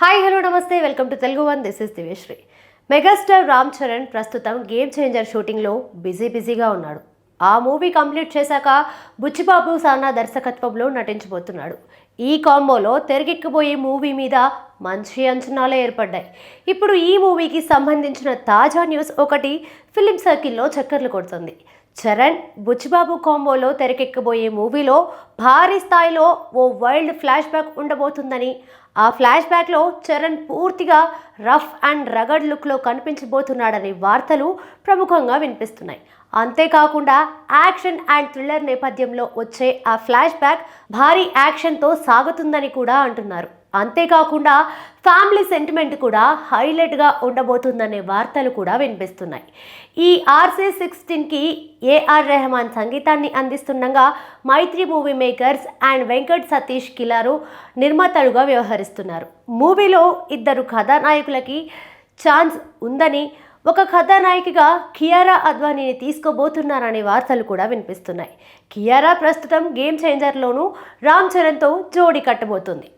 Hi hello namaste. Welcome to Telugu one this is Divyasri megastar Ram Charan ప్రస్తుతం game changer షూటింగ్లో busy బిజీగా ఉన్నాడు. ఆ movie complete చేశాక బుచ్చిబాబు సానా దర్శకత్వంలో నటించబోతున్నాడు. ఈ కాంబోలో తెరకెక్కిపోయే మూవీ మీద మంచి అంచనాలే ఏర్పడ్డాయి. ఇప్పుడు ఈ మూవీకి సంబంధించిన తాజా న్యూస్ ఒకటి ఫిలిం సర్కిల్లో చక్కర్లు కొడుతుంది. చరణ్ బుచ్చిబాబు కాంబోలో తెరకెక్కబోయే మూవీలో భారీ స్థాయిలో ఓ వైల్డ్ ఫ్లాష్ బ్యాక్ ఉండబోతుందని ఆ ఫ్లాష్ బ్యాక్లో చరణ్ పూర్తిగా రఫ్ అండ్ రగడ్ లుక్లో కనిపించబోతున్నాడనే వార్తలు ప్రముఖంగా వినిపిస్తున్నాయి. అంతేకాకుండా యాక్షన్ అండ్ థ్రిల్లర్ నేపథ్యంలో వచ్చే ఆ ఫ్లాష్ బ్యాక్ భారీ యాక్షన్తో సాగుతుందని కూడా అంటున్నారు. అంతేకాకుండా ఫ్యామిలీ సెంటిమెంట్ కూడా హైలైట్గా ఉండబోతుందనే వార్తలు కూడా వినిపిస్తున్నాయి. ఈ ఆర్సీ సిక్స్టీన్కి ఏఆర్ రెహమాన్ సంగీతాన్ని అందిస్తుండగా Mythri movie makers and Venkat Satish Kilaru నిర్మాతలుగా చేస్తున్నారు. మూవీలో ఇద్దరు కథానాయకులకి ఛాన్స్ ఉందని ఒక కథానాయికగా కియారా అద్వానీని తీసుకోబోతున్నారనే వార్తలు కూడా వినిపిస్తున్నాయి. కియారా ప్రస్తుతం గేమ్ చేంజర్లోనూ రామ్ చరణ్తో జోడీ కట్టబోతుంది.